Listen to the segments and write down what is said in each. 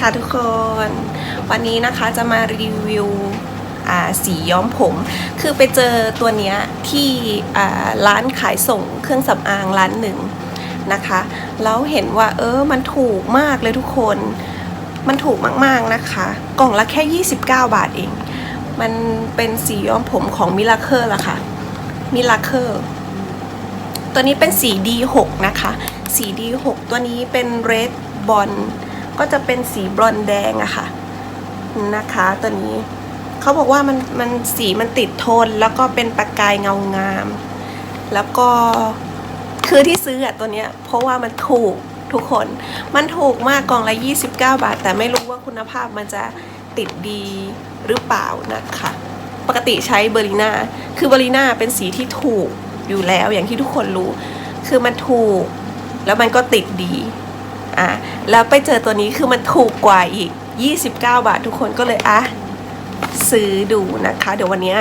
ค่ะทุกคน วันนี้นะคะจะมารีวิวสีย้อมผม คือไปเจอตัวเนี้ยที่ร้านขายส่งเครื่องสำอางร้านหนึ่งนะคะแล้วเห็นว่าเออมันถูกมากเลยทุกคน มันถูกมากๆนะคะ กล่องละแค่ 29 บาทเอง มันเป็นสีย้อมผมของมิลเคอร์ละค่ะมิลเคอร์ตัวนี้เป็นสี D6 นะคะ สี D6 ตัวนี้เป็น Red b o n ก็จะเป็นสีบรอนแดงอะค่ะนะคะตัวนี้เขาบอกว่ามันมันสีมันติดทนแล้วก็เป็นประกายเงางาม แล้วก็คือที่ซื้ออะตัวเนี้ยเพราะว่ามันถูกทุกคนมันถูกมากกล่องละ 29 บาท แต่ไม่รู้ว่าคุณภาพมันจะติดดีหรือเปล่านะคะ ปกติใช้เบอร์ลิน่าคือเบอร์ลิน่าเป็นสีที่ถูกอยู่แล้วอย่างที่ทุกคนรู้ คือมันถูก แล้วมันก็ติดดี อะแล้วไปเจอตัวนี้คือมันถูกกว่าอีก 29 บาททุกคนก็เลยอะซื้อดูนะคะ เดี๋ยววันนี้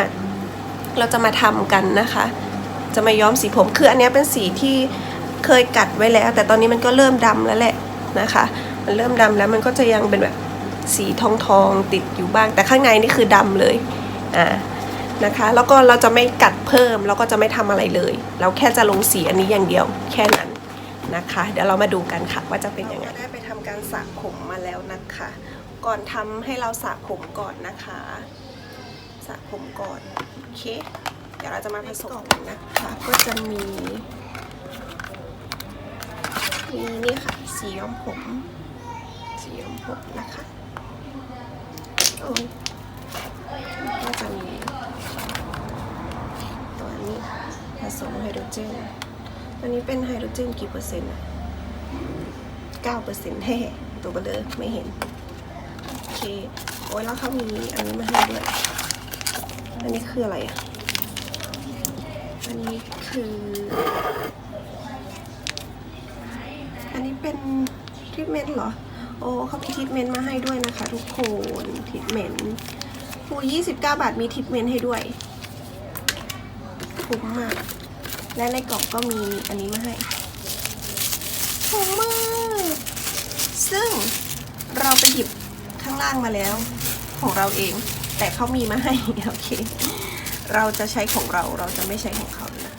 เราจะมาทำกันนะคะ จะมาย้อมสีผมคืออันนี้เป็นสีที่เคยกัดไว้แล้ว แต่ตอนนี้มันก็เริ่มดำแล้วแหละนะคะ มันเริ่มดำแล้วมันก็จะยังเป็นแบบสีทองทองๆติดอยู่บ้าง แต่ข้างในนี่คือดำเลยอ่านะคะ แล้วก็เราจะไม่กัดเพิ่มแล้วก็จะไม่ทำอะไรเลย เราแค่จะลงสีอันนี้อย่างเดียวแค่นั้น นะคะ เดี๋ยวเรามาดูกันค่ะว่าจะเป็นยังไงได้ไปทำการสระผมมาแล้วนะคะ ก่อนทำให้เราสระผมก่อนนะคะสระผมก่อนโอเคเดี๋ยวเราจะมาผสมกันนะคะก็จะมีมีนี่ค่ะสีย้อมผมสีย้อมผมนะคะโอ้ก็จะมีตัวนี้ผสมไฮโดรเจน ตัวนี้เป็นไฮโดรเจนกี่เปอร์เซ็นต์อะเก้าเปอร์เซ็นต์แท้ตัวเบลอไม่เห็น โอเค โอ้ยแล้วเขามีอันนี้มาให้ด้วย อันนี้คืออะไรอะอันนี้คือ อันนี้เป็นทรีทเมนต์เหรอ โอ้เขามีทรีทเมนต์มาให้ด้วยนะคะ ทุกคนทรีทเมนต์คูยี่สิบเก้าบาทมีทรีทเมนต์ให้ด้วย คุ้มมาก และในกล่องก็มีอันนี้มาให้ถุงมือ ซึ่งเราไปหยิบข้างล่างมาแล้ว ของเราเอง แต่เขามีมาให้ โอเค เราจะใช้ของเราเราจะไม่ใช้ของเขานะ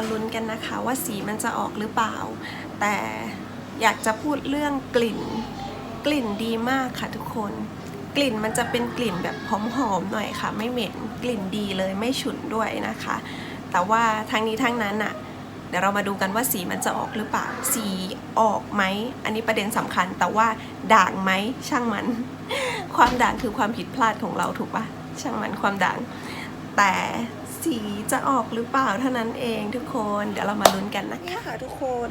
มาลุ้นกันนะคะว่าสีมันจะออกหรือเปล่า แต่อยากจะพูดเรื่องกลิ่น กลิ่นดีมากค่ะทุกคน กลิ่นมันจะเป็นกลิ่นแบบหอมๆหน่อยค่ะ ไม่เหม็นกลิ่นดีเลยไม่ฉุนด้วยนะคะ แต่ว่าทั้งนี้ทั้งนั้นอะเดี๋ยวเรามาดูกันว่าสีมันจะออกหรือเปล่า สีออกไหม อันนี้ประเด็นสำคัญ แต่ว่าด่างไหมช่างมัน ความด่างคือความผิดพลาดของเราถูกปะช่างมันความด่าง แต่ สีจะออกหรือเปล่าเท่านั้นเองทุกคน เดี๋ยวเรามาลุ้นกันนะคะค่ะทุกคน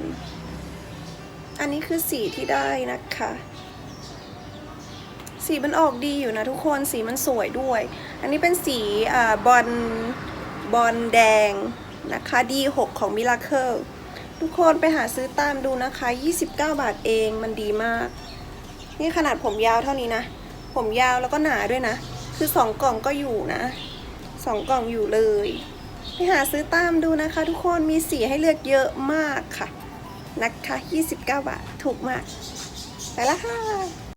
อันนี้คือสีที่ได้นะคะ สีมันออกดีอยู่นะทุกคนสีมันสวยด้วย อันนี้เป็นสีอบอลบอลแดงนะคะ D6 ของ Miracle ทุกคนไปหาซื้อตามดูนะคะ 29 บาทเองมันดีมาก นี่ขนาดผมยาวเท่านี้นะ ผมยาวแล้วก็หนาด้วยนะ คือสองกล่องก็อยู่นะ สองกล่องอยู่เลย ไปหาซื้อตามดูนะคะทุกคนมีสีให้เลือกเยอะมากค่ะ นะคะ 29 บาท ถูกมาก ไปละค่ะ